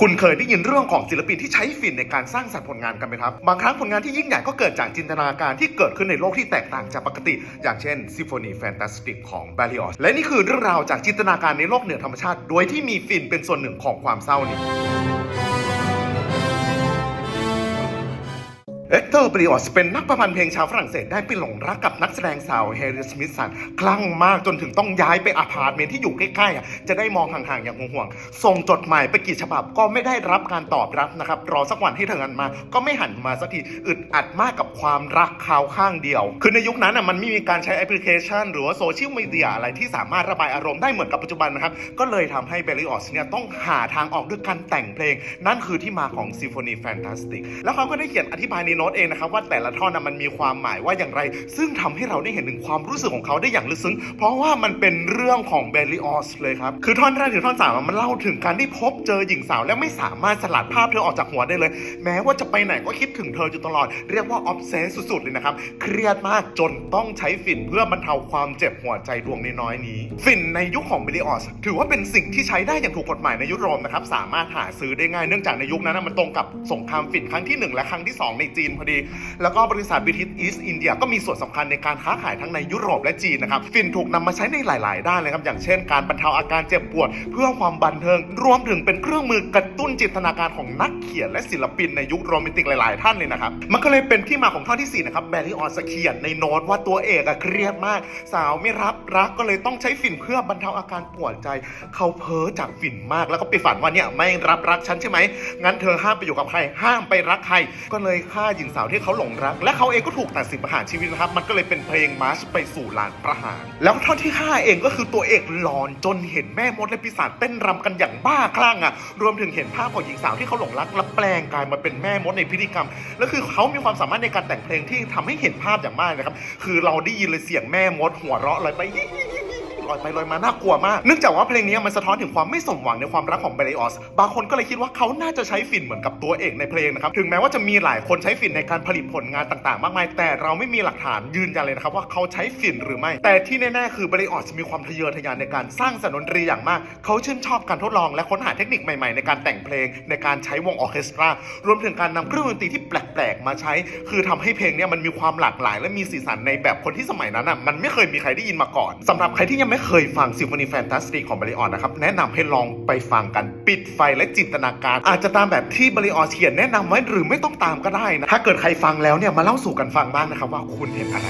คุณเคยได้ยินเรื่องของศิลปินที่ใช้ฝิ่นในการสร้างสรรค์ผลงานกันไหมครับ บางครั้งผลงานที่ยิ่งใหญ่ก็เกิดจากจินตนาการที่เกิดขึ้นในโลกที่แตกต่างจากปกติ อย่างเช่นซิโฟนีแฟนตาสติกของบ a ลิออสและนี่คือเรื่องราวจากจินตนาการในโลกเหนือธรรมชาติ โดยที่มีฝิ่นเป็นส่วนหนึ่งของความเศร้านี้ เอ็กเตอร์บริออสเป็นนักประพันธ์เพลงชาวฝรั่งเศสได้ไปหลงรักกับนักแสดงสาวเฮริสมิธสันคลั่งมากจนถึงต้องย้ายไปอพาร์ตเมนต์ที่อยู่ใกล้ๆอะจะได้มองห่างๆอย่างห่วงๆส่งจดหมายไปกี่ฉบับก็ไม่ได้รับการตอบรับนะครับ รอสักวันให้เธอหันมา ก็ไม่หันมาสักทีอึดอัดมากกับความรักคาวข้างเดียว คือในยุคนั้นอะมันไม่มีการใช้แอปพลิเคชัน หรือว่าโซเชียลมีเดียอะไรที่สามารถระบายอารมณ์ได้เหมือนกับปัจจุบันนะครับก็เลยทำให้เบลลิออสเนี่ยต้องหาทางออกด้วยการแต่งเพลง นั่นคือที่มาของซิมโฟนีแฟนตาสติกแล้วเขาก็ได้เขียนอธิบายในโน้ตเองนะครับว่าแต่ละท่อนนะมันมีความหมายว่าอย่างไร ซึ่งทำให้เราได้เห็นถึงความรู้สึกของเขาได้อย่างลึกซึ้ง เพราะว่ามันเป็นเรื่องของเบลลิออสเลยครับ คือท่อนแรกถึงท่อนสามมันเล่าถึงการที่พบเจอหญิงสาว และไม่สามารถสลัดภาพเธอออกจากหัวได้เลย แม้ว่าจะไปไหนก็คิดถึงเธออยู่ตลอด เรียกว่าออฟเซสสุดๆเลยนะครับ เครียดมากจนต้องใช้ฝิ่นเพื่อบรรเทาความเจ็บหัวใจดวงน้อยๆนี้ ฝิ่นในยุคของเบลลิออสถือว่าเป็นสิ่งที่ใช้ได้อย่างถูกกฎหมายในยุโรปนะครับสามารถหาซื้อได้ง่ายเนื่องจากในยุคนั้นมันตรงกับสงครามฝิ่นครั้งที่หนึ่งและครั้งที่สองในจีนพอดี แล้วก็บริษัทบิทิสอีสอินเดียก็มีส่วนสำคัญในการค้าขายทั้งในยุโรปและจีนนะครับฝิ่นถูกนำมาใช้ในหลาย ๆ ด้านเลยครับอย่างเช่น การบรรเทาอาการเจ็บปวด เพื่อความบันเทิง รวมถึงเป็นเครื่องมือกระตุ้นจินตนาการของนักเขียนและศิลปินในยุคโรแมนติกหลาย ๆ ท่านเลยนะครับมันก็เลยเป็นที่มาของท่อนที่4นะครับแบรี่ออนสเขียนในโน้ตว่าตัวเอกอะเครียดมาก สาวไม่รับรักก็เลยต้องใช้ฝิ่นเพื่อบรรเทาอาการปวดใจ เขาเพ้อจากฝิ่นมาก แล้วก็ไปฝันว่าเนี่ยไม่รับรักฉันใช่ไหมงั้นเธอห้ามไปอยู่กับใครห้ามไปรักใครก็เลยฆ่าหญิงสาวที่เขาหลงรัก และเขาเองก็ถูกตัดสินประหารชีวิตนะครับ มันก็เลยเป็นเพลงมาร์ชไปสู่ลานประหาร แล้วท่อนที่ 5 เองก็คือตัวเอกหลอนจนเห็นแม่มดและปีศาจเต้นรำกันอย่างบ้าคลั่งอะ รวมถึงเห็นภาพของหญิงสาวที่เขาหลงรักและแปลงกายมาเป็นแม่มดในพิธีกรรม แล้วคือเขามีความสามารถในการแต่งเพลงที่ทำให้เห็นภาพอย่างมากนะครับ คือเราได้ยินเลยเสียงแม่มดหัวเราะลอยไป ลอยไปลอยมาน่ากลัวมากเนื่องจากว่าเพลงนี้มันสะท้อนถึงความไม่สมหวังในความรักของเบลออสบางคนก็เลยคิดว่าเขาน่าจะใช้ฝิ่นเหมือนกับตัวเอกในเพลงนะครับถึงแม้ว่าจะมีหลายคนใช้ฝิ่นในการผลิตผลงานต่างๆ มากมาย แต่เราไม่มีหลักฐานยืนยันเลยนะครับว่าเขาใช้ฝิ่นหรือไม่ แต่ที่แน่ๆคือเบลออสมีความทะเยอทะยานในการสร้างสรรค์ดนตรีอย่างมาก เขาชื่นชอบการทดลองและค้นหาเทคนิคใหม่ๆ ในการแต่งเพลงในการใช้วงออเคสตรารวมถึงการนำเครื่องดนตรีที่แปลกๆมาใช้ คือทำให้เพลงนี้มันมีความหลากหลาย และมีสีสันในแบบคนที่สมัยนั้นอะมันไม่เคยมีใครได้ยินมาก่อนสำหรับใครที่ยังไม่เคยฟังซิมโฟนีแฟนตาสติกของบริออนนะครับ แนะนำให้ลองไปฟังกันปิดไฟและจินตนาการ อาจจะตามแบบที่บริออนเขียนแนะนำไว้หรือไม่ต้องตามก็ได้นะ ถ้าเกิดใครฟังแล้วเนี่ยมาเล่าสู่กันฟังบ้างนะครับว่าคุณเห็นอะไร